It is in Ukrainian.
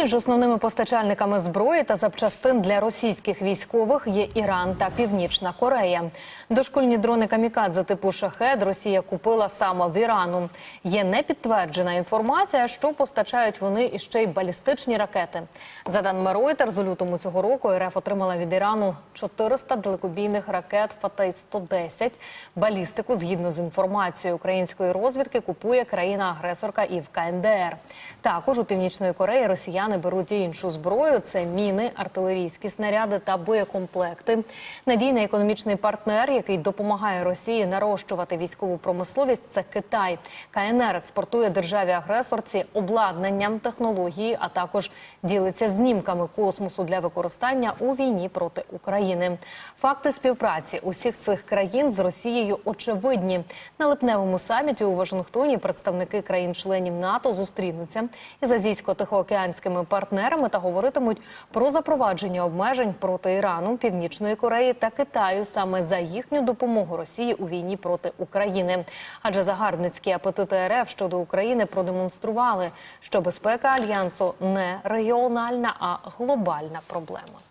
Між основними постачальниками зброї та запчастин для російських військових є Іран та Північна Корея. Дошкільні дрони камікадзе типу шахед Росія купила саме в Ірану. Є непідтверджена інформація, що постачають вони іще й балістичні ракети. За даними Reuters, у лютому цього року РФ отримала від Ірану 400 далекобійних ракет Фатей 110 Балістику згідно з інформацією української розвідки купує країна-агресорка і в КНДР. Також у північної Кореї росіяни беруть іншу зброю: це міни, артилерійські снаряди та боєкомплекти. Надійний економічний партнер, який допомагає Росії нарощувати військову промисловість, це Китай. КНР експортує державі-агресорці обладнання, технології, а також ділиться знімками космосу для використання у війні проти України. Факти співпраці усіх цих країн з Росією очевидні. На липневому саміті у Вашингтоні представники країн-членів НАТО зустрінуться із азійсько-тихоокеанськими партнерами та говоритимуть про запровадження обмежень проти Ірану, Північної Кореї та Китаю саме за їхню допомогу Росії у війні проти України. Адже загарбницькі апетити РФ щодо України продемонстрували, що безпека альянсу не регіональна, а глобальна проблема.